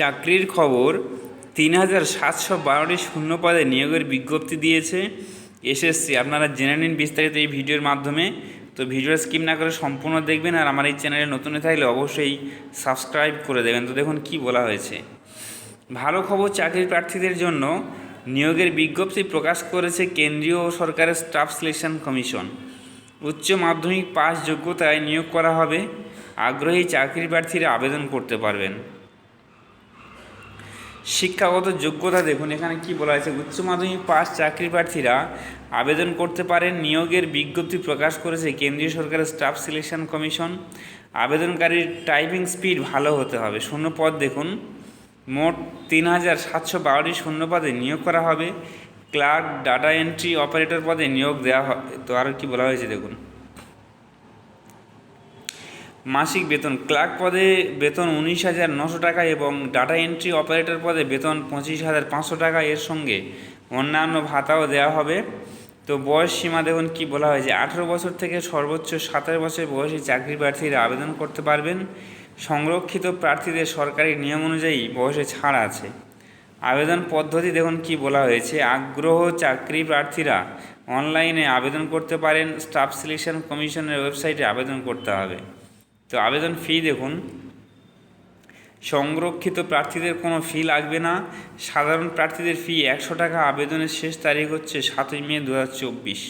চাকরির খবর তিন হাজার সাতশো বারোটি শূন্য পদে নিয়োগের বিজ্ঞপ্তি দিয়েছে এসএসসি। আপনারা জেনে নিন বিস্তারিত এই ভিডিওর মাধ্যমে। তো ভিডিও স্কিপ না করে সম্পূর্ণ দেখবেন আর আমার এই চ্যানেলে নতুন থাকলে অবশ্যই সাবস্ক্রাইব করে দেবেন। তো দেখুন কি বলা হয়েছে। ভালো খবর চাকরি প্রার্থীদের জন্য নিয়োগের বিজ্ঞপ্তি প্রকাশ করেছে কেন্দ্রীয় সরকারের স্টাফ সিলেকশন কমিশন। উচ্চ মাধ্যমিক পাস যোগ্যতায় নিয়োগ করা হবে। আগ্রহী চাকরি প্রার্থীরা আবেদন করতে পারবেন। শিক্ষাগত যোগ্যতা দেখুন, এখানে কি বলা হয়েছে? উচ্চ মাধ্যমিক পাস চাকরি প্রার্থীরা আবেদন করতে পারেন, নিয়োগের বিজ্ঞপ্তি প্রকাশ করেছে কেন্দ্রীয় সরকারের স্টাফ সিলেকশন কমিশন। আবেদনকারীর টাইপিং স্পিড ভালো হতে হবে। শূন্য পদ দেখুন, মোট তিন হাজার সাতশো বারোটি শূন্য পদে নিয়োগ করা হবে। ক্লার্ক, ডাটা এন্ট্রি অপারেটর পদে নিয়োগ দেওয়া হবে তো আর কি বলা হয়েছে দেখুন। মাসিক বেতন, ক্লার্ক পদে বেতন উনিশ হাজার নশো টাকা এবং ডাটা এন্ট্রি অপারেটর পদে বেতন পঁচিশ হাজার পাঁচশো টাকা এর সঙ্গে অন্যান্য ভাতাও দেওয়া হবে। তো বয়স সীমা দেখুন কি বলা হয়েছে, আঠেরো বছর থেকে সর্বোচ্চ সাতাশ বছর বয়সী চাকরি প্রার্থীরা আবেদন করতে পারবেন। সংরক্ষিত প্রার্থীদের সরকারি নিয়ম অনুযায়ী বয়সে ছাড় আছে। আবেদন পদ্ধতি দেখুন কি বলা হয়েছে, আগ্রহ চাকরি প্রার্থীরা অনলাইনে আবেদন করতে পারেন, স্টাফ সিলেকশন কমিশনের ওয়েবসাইটে আবেদন করতে হবে। তো আবেদন ফি দেখুন। সংরক্ষিত প্রার্থীদের কোনো ফি লাগবে না। সাধারণ প্রার্থীদের ফি একশো টাকা। আবেদনের শেষ তারিখ হচ্ছে সাতই মে দু হাজার চব্বিশ।